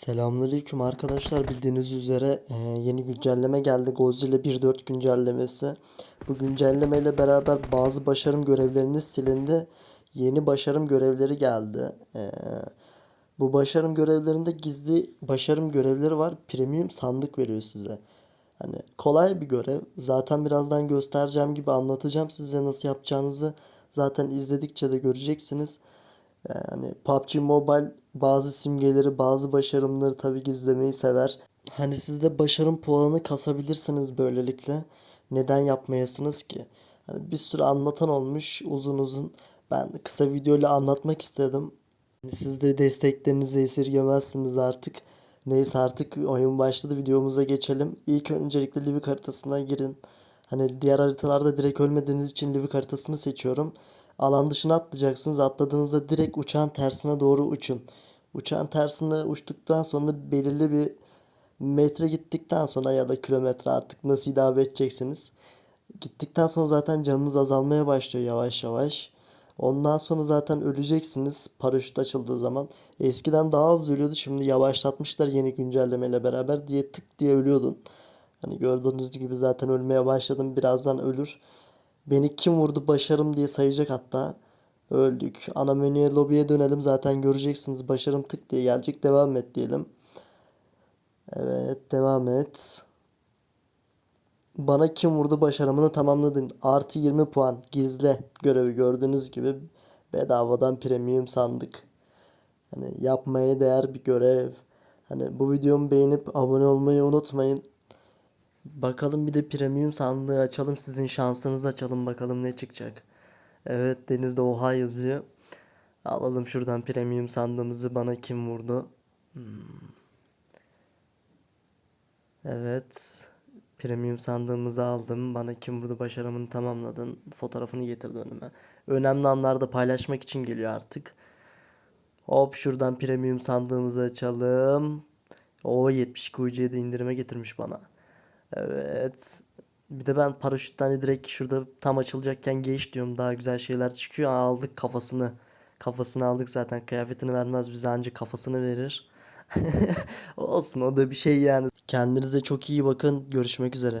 Selamünaleyküm arkadaşlar bildiğiniz üzere e, yeni güncelleme geldi Godzilla 1.4 güncellemesi. Bu güncelleme ile beraber bazı başarım görevleriniz silindi. Yeni başarım görevleri geldi. E, bu başarım görevlerinde gizli başarım görevleri var. Premium sandık veriyor size. Hani kolay bir görev. Zaten birazdan göstereceğim gibi anlatacağım size nasıl yapacağınızı. Zaten izledikçe de göreceksiniz. Yani PUBG Mobile bazı simgeleri, bazı başarımları tabii gizlemeyi sever. Hani siz de başarım puanı kasabilirsiniz böylelikle. Neden yapmayasınız ki? Hani bir sürü anlatan olmuş uzun uzun. Ben kısa videoyla anlatmak istedim. Hani siz de desteklerinizi esirgemezsiniz artık. Neyse artık oyun başladı videomuza geçelim. İlk öncelikle Livik haritasına girin. Hani diğer haritalarda direkt ölmediğiniz için Livik haritasını seçiyorum. Alan dışına atlayacaksınız. Atladığınızda direkt uçağın tersine doğru uçun. Uçağın tersine uçtuktan sonra belirli bir metre gittikten sonra ya da kilometre artık nasıl idame edeceksiniz. Gittikten sonra zaten canınız azalmaya başlıyor yavaş yavaş. Ondan sonra zaten öleceksiniz paraşüt açıldığı zaman. Eskiden daha az ölüyordu şimdi yavaşlatmışlar yeni güncellemeyle beraber diye tık diye ölüyordun. Hani gördüğünüz gibi zaten ölmeye başladım birazdan ölür. Beni kim vurdu başarım diye sayacak hatta. Öldük. Ana menüye lobiye dönelim zaten göreceksiniz. Başarım tık diye gelecek. Devam et diyelim. Evet devam et. Bana kim vurdu başarımını tamamladın. Artı 20 puan. Gizle görevi gördüğünüz gibi bedavadan premium sandık. Hani yapmaya değer bir görev. Hani bu videomu beğenip abone olmayı unutmayın. Bakalım bir de premium sandığı açalım. Sizin şansınızı açalım bakalım ne çıkacak. Evet denizde oha yazıyor. Alalım şuradan premium sandığımızı. Bana kim vurdu? Hmm. Evet. Premium sandığımızı aldım. Bana kim vurdu başarımını tamamladın. Fotoğrafını getirdi önüme. Önemli anlarda paylaşmak için geliyor artık. Hop şuradan premium sandığımızı açalım. O 72 UC'de indirime getirmiş bana. Evet. Bir de ben paraşütten de direkt şurada tam açılacakken geç diyorum. Daha güzel şeyler çıkıyor. Aldık kafasını. Kafasını aldık zaten. Kıyafetini vermez bize ancak kafasını verir. Olsun o da bir şey yani. Kendinize çok iyi bakın. Görüşmek üzere.